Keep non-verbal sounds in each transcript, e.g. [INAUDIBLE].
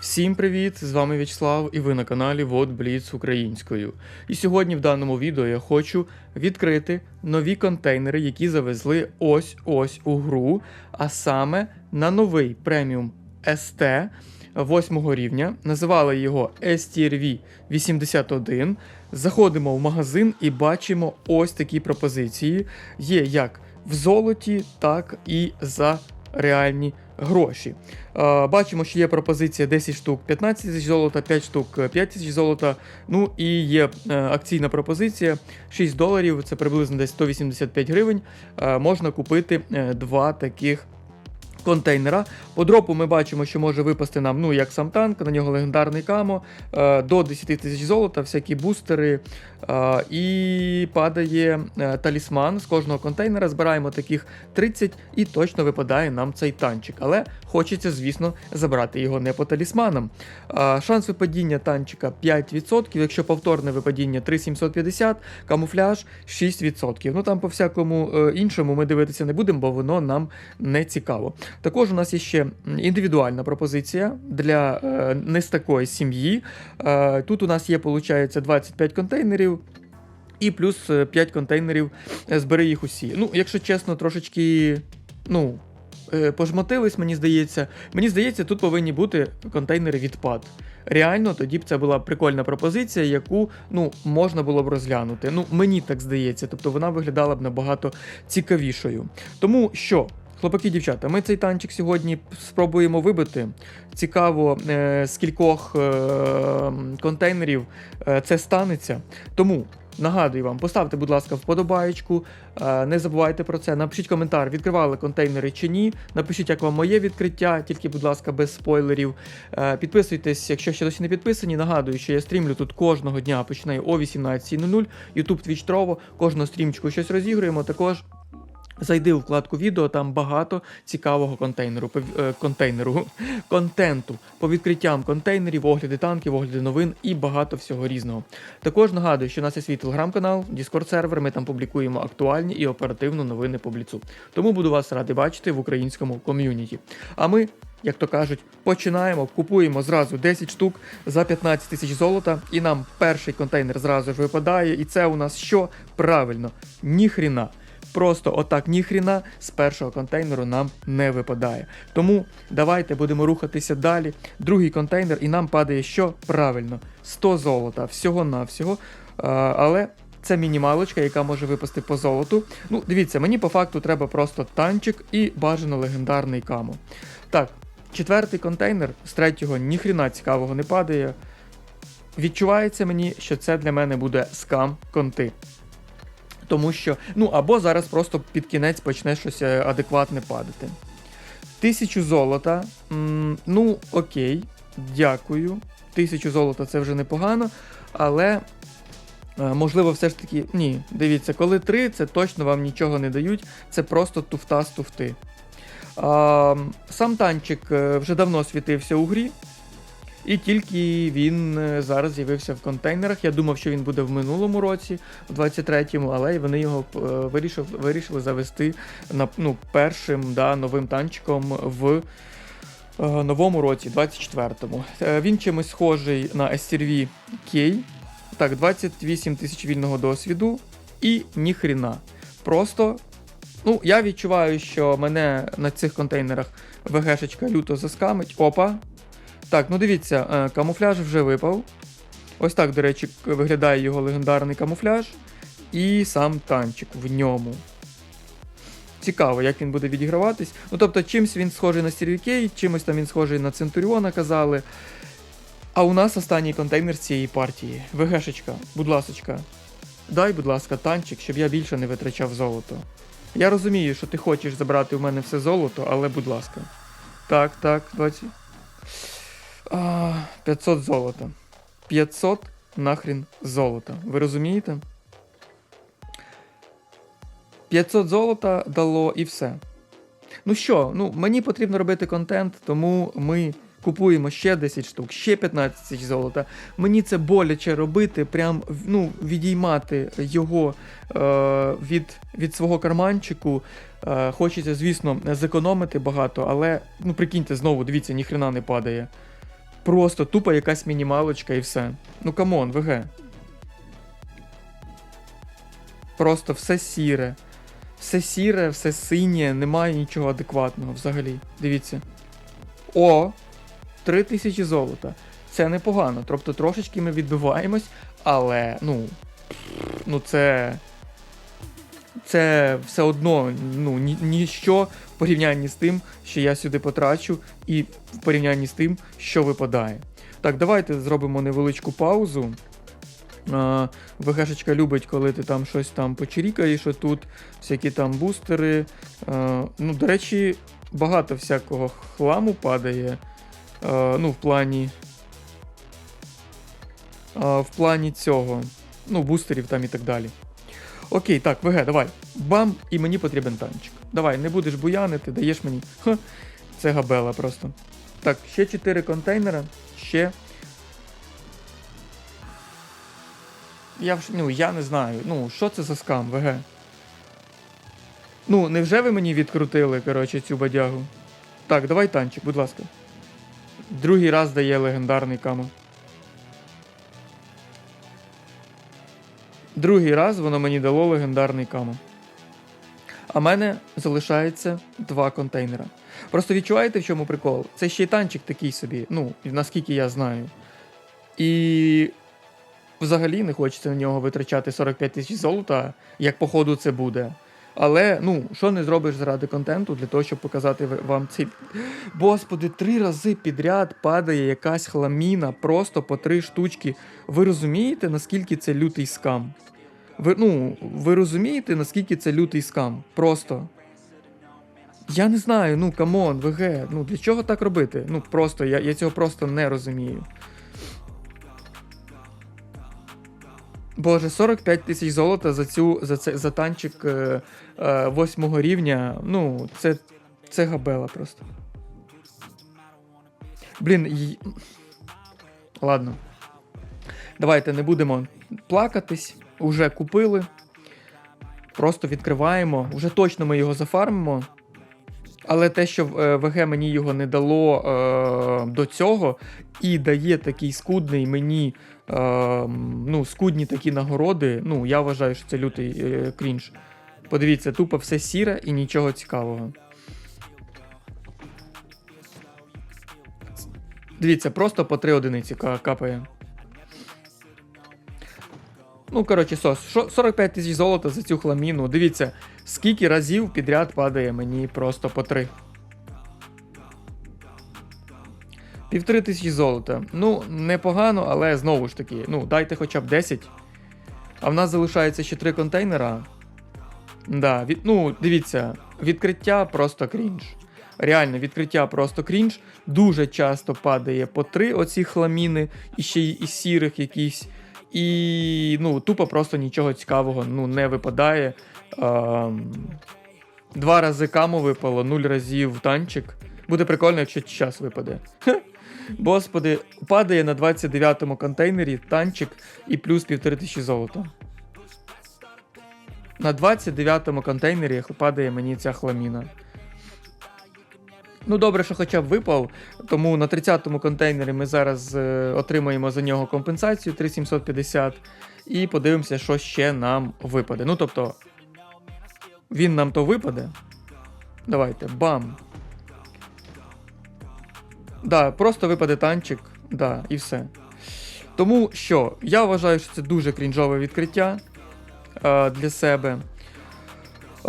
Всім привіт! З вами В'ячеслав і ви на каналі Вот Бліц українською. І сьогодні в даному відео я хочу відкрити нові контейнери, які завезли ось ось у гру, а саме на новий преміум ST 8 рівня. Називали його STRV 81. Заходимо в магазин і бачимо ось такі пропозиції. Є як в золоті, так і за реальні гроші. Е, Бачимо, що є пропозиція 10 штук 15 тисяч золота, 5 штук 5 тисяч золота. Ну і є е, акційна пропозиція 6 доларів, це приблизно десь 185 гривень. Е, Можна купити два таких. Контейнера. По дропу ми бачимо, що може випасти нам, ну, як сам танк, на нього легендарний камо, е, до 10 тисяч золота, всякі бустери. е, І падає е, талісман з кожного контейнера. Збираємо таких 30 і точно випадає нам цей танчик. Але хочеться, звісно, забрати його не по талісманам. Шанс випадіння танчика 5%, якщо повторне випадіння 3750, камуфляж 6%. Ну там по всякому іншому ми дивитися не будемо, бо воно нам не цікаво. Також у нас є ще індивідуальна пропозиція для е, не з такої сім'ї. Е, тут у нас є, виходить, 25 контейнерів. І плюс е, 5 контейнерів е, збери їх усі. Ну, якщо чесно, трошечки. Ну, пожмотились, мені здається. Мені здається, тут повинні бути контейнери відпад. Реально, тоді б це була прикольна пропозиція, яку ну, можна було б розглянути. Ну, мені так здається, тобто вона виглядала б набагато цікавішою. Тому що. Хлопаки дівчата, ми цей танчик сьогодні спробуємо вибити. Цікаво, е, з кількох е, контейнерів е, це станеться. Тому нагадую вам, поставте, будь ласка, вподобаєчку, е, не забувайте про це. Напишіть коментар, відкривали контейнери чи ні. Напишіть, як вам моє відкриття, тільки, будь ласка, без спойлерів. Е, Підписуйтесь, якщо ще досі не підписані. Нагадую, що я стрімлю тут кожного дня, починаю о 18.00. YouTube, Twitch, Trovo, кожного стрімчику щось розігруємо. Також. Зайди у вкладку відео, там багато цікавого контейнеру, е, контейнеру, [LAUGHS] контенту по відкриттям контейнерів, огляди танків, огляди новин і багато всього різного. Також нагадую, що у нас є свій телеграм-канал, Discord сервер. Ми там публікуємо актуальні і оперативно новини по бліцу. Тому буду вас радий бачити в українському ком'юніті. А ми. Як то кажуть, починаємо, купуємо зразу 10 штук за 15 тисяч золота, і нам перший контейнер зразу ж випадає. І це у нас що? Правильно, ніхріна. Просто отак ніхріна з першого контейнеру нам не випадає. Тому давайте будемо рухатися далі. Другий контейнер, і нам падає що? Правильно, 100 золота, всього-навсього. Але це мінімалочка, яка може випасти по золоту. Ну, дивіться, мені по факту треба просто танчик і бажано легендарний камо. Так, четвертий контейнер з третього ніхріна цікавого не падає. Відчувається мені, що це для мене буде скам конти. Тому що, ну або зараз просто під кінець почне щось е, адекватне падати. Тисячу золота. ну, окей, дякую. Тисячу золота це вже непогано, але. е, Можливо, все ж таки. Ні, дивіться, коли три, це точно вам нічого не дають, це просто туфта з туфти. Сам танчик е, вже давно світився у грі, і тільки він е, зараз з'явився в контейнерах. Я думав, що він буде в минулому році, в 23-му, але вони його е, вирішив, вирішили завести на, ну, першим да, новим танчиком в е, новому році, 24-му. Е, він чимось схожий на SRV K. Так, 28 тисяч вільного досвіду і ніхріна. Просто. Ну, я відчуваю, що мене на цих контейнерах ВГшечка люто заскамить. Опа, так, ну дивіться, е, камуфляж вже випав. Ось так, до речі, виглядає його легендарний камуфляж. І сам танчик в ньому. Цікаво, як він буде відіграватись. Ну, тобто, чимось він схожий на Сірвікей, чимось там він схожий на Центуріона, казали. А у нас останній контейнер з цієї партії. ВГшечка, будь ласочка, дай, будь ласка, танчик, щоб я більше не витрачав золото. Я розумію, що ти хочеш забрати у мене все золото, але будь ласка. Так, так, 20. А, 500 золота. 500 нахрін золота. Ви розумієте? 500 золота дало і все. Ну що, ну мені потрібно робити контент, тому ми купуємо ще 10 штук, ще 15 тисяч золота. Мені це боляче робити, прям ну, відіймати його е, від, від свого карманчику. Е, хочеться, звісно, зекономити багато, але ну прикиньте, знову, дивіться, ніхрена не падає. Просто тупо якась мінімалочка і все. Ну камон, ВГ. Просто все сіре. Все сіре, все синє, немає нічого адекватного взагалі. Дивіться. О! 3000 золота. Це непогано. Тобто трошечки ми відбиваємось, але, ну. Ну, це. Це все одно ну, ні, ніщо в порівнянні з тим, що я сюди потрачу, і в порівнянні з тим, що випадає. Так, давайте зробимо невеличку паузу. ВГшечка любить, коли ти там щось там почерікаєш, тут всякі там бустери. Ну, До речі, багато всякого хламу падає. Ну, в плані. В плані цього. Ну, бустерів там і так далі. Окей, так, ВГ, давай. Бам, і мені потрібен танчик. Давай, не будеш буянити, даєш мені. Ха, Це габела просто. Так, ще 4 контейнера. Ще. Я ну, я не знаю. Ну, що це за скам, ВГ? Ну, невже ви мені відкрутили, коротше, цю бадягу? Так, давай танчик, будь ласка. Другий раз дає легендарний камо. Другий раз воно мені дало легендарний камо. А мене залишається два контейнера. Просто відчуваєте, в чому прикол? Це ще й танчик такий собі, ну, наскільки я знаю. І взагалі не хочеться на нього витрачати 45 тисяч золота, як по ходу це буде. Але, ну, що не зробиш заради контенту для того, щоб показати вам цей. [SNIFFS] Господи, три рази підряд падає якась хламіна, просто по три штучки. Ви розумієте, наскільки це лютий скам? Ви, ну, ви розумієте, наскільки це лютий скам? Просто. Я не знаю, ну камон, ВГ, ну для чого так робити? Ну просто, я, я цього просто не розумію. Боже, 45 тисяч золота за цю за, це, за танчик е, е, рівня. Ну, це, це габела просто. Блін, й... ладно. Давайте не будемо плакатись. Уже купили. Просто відкриваємо. Уже точно ми його зафармимо. Але те, що е, ВГ мені його не дало е, до цього, і дає такий скудний мені, е, ну, скудні такі нагороди, ну, я вважаю, що це лютий е, крінж. Подивіться, тупо все сіре і нічого цікавого. Дивіться, просто по 3 одиниці капає. Ну, коротше, сос, шо- 45 тисяч золота за цю хламіну. Дивіться, скільки разів підряд падає мені просто по 3. Півтори тисячі золота. Ну, непогано, але знову ж таки, ну, дайте хоча б 10. А в нас залишається ще 3 контейнера. Да, від, ну, дивіться, відкриття просто крінж. Реально, відкриття просто крінж. Дуже часто падає по 3 оці хламіни, і ще й із сірих якісь. І ну, тупо просто нічого цікавого ну, не випадає. Ем, Два рази каму випало, нуль разів танчик. Буде прикольно, якщо час випаде. Господи, падає на 29-му контейнері танчик і плюс півтори тисячі золота. На 29-му контейнері падає мені ця хламіна. Ну, добре, що хоча б випав, тому на 30-му контейнері ми зараз е, отримаємо за нього компенсацію 3750 і подивимося, що ще нам випаде. Ну, тобто, він нам то випаде. Давайте, бам. Да, просто випаде танчик, да, і все. Тому що я вважаю, що це дуже крінжове відкриття е, для себе.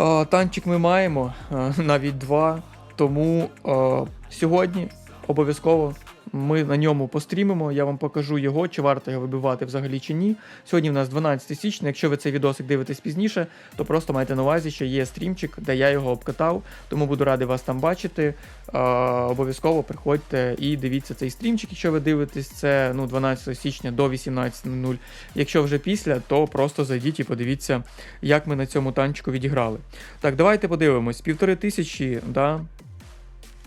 Е, танчик ми маємо, е, навіть два. Тому е, сьогодні обов'язково ми на ньому пострімимо. Я вам покажу його, чи варто його вибивати взагалі чи ні. Сьогодні в нас 12 січня. Якщо ви цей відосик дивитесь пізніше, то просто майте на увазі, що є стрімчик, де я його обкатав. Тому буду радий вас там бачити. Е, обов'язково приходьте і дивіться цей стрімчик, якщо ви дивитесь, це ну, 12 січня до 18.00. Якщо вже після, то просто зайдіть і подивіться, як ми на цьому танчику відіграли. Так, давайте подивимось. Півтори тисячі, да.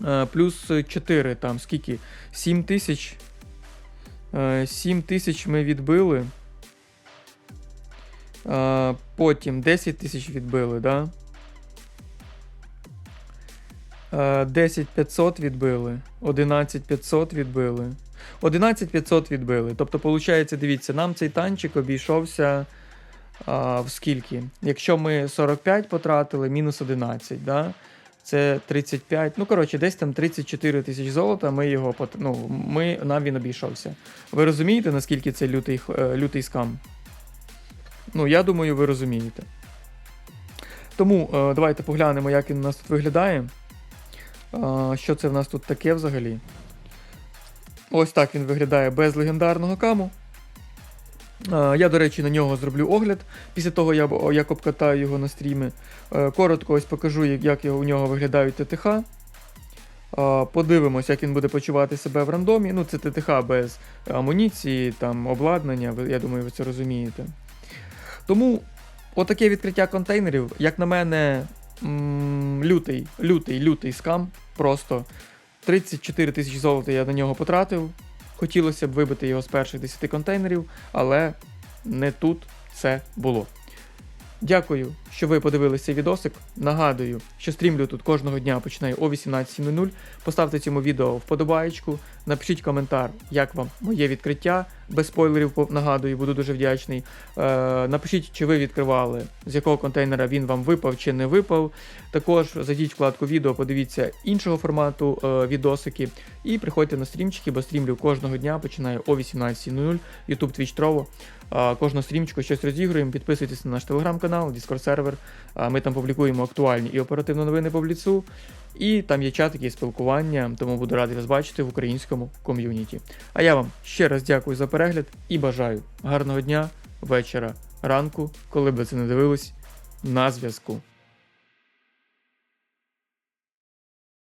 Е, Плюс 4, там скільки? 7 тисяч. Е, 7 тисяч ми відбили. Е, Потім 10 тисяч відбили, да? Е, 10 500 відбили. 11 500 відбили. 11 500 відбили. Тобто, виходить, дивіться, нам цей танчик обійшовся а, в скільки? Якщо ми 45 потратили, мінус 11, да? Це 35. Ну, коротше, десь там 34 тисяч золота. Ми його ну, ми, нам він обійшовся. Ви розумієте, наскільки це лютий, е, лютий скам? Ну, я думаю, ви розумієте. Тому е, давайте поглянемо, як він у нас тут виглядає. Е, що це в нас тут таке взагалі? Ось так він виглядає без легендарного каму. Е, Я, до речі, на нього зроблю огляд після того, як обкатаю його на стрімі. Е, Коротко ось покажу, як- як у нього виглядають ТТХ. Е, Подивимось, як він буде почувати себе в рандомі. Ну, це ТТХ без амуніції, там, обладнання, я думаю, ви це розумієте. Тому отаке відкриття контейнерів, як на мене, лютий, лютий, лютий скам. Просто 34 тисячі золота я на нього потратив. Хотілося б вибити його з перших 10 контейнерів, але не тут це було. Дякую, що ви подивилися відосик. Нагадую, що стрімлю тут кожного дня починаю о 18.00. Поставте цьому відео вподобаєчку, напишіть коментар, як вам моє відкриття. Без спойлерів нагадую, буду дуже вдячний. Е, напишіть, чи ви відкривали, з якого контейнера він вам випав чи не випав. Також зайдіть вкладку відео, подивіться іншого формату е, відосики. І приходьте на стрімчики, бо стрімлю кожного дня починаю о 18.00. YouTube, Twitch, Trovo. А, Кожного стрімчику щось розігруємо. Підписуйтесь на наш телеграм-канал, Discord сервер. А, Ми там публікуємо актуальні і оперативні новини по бліцу. І там є чат, є спілкування, тому буду радий вас бачити в українському ком'юніті. А я вам ще раз дякую за перегляд і бажаю гарного дня, вечора, ранку, коли б ви це не дивились, на зв'язку.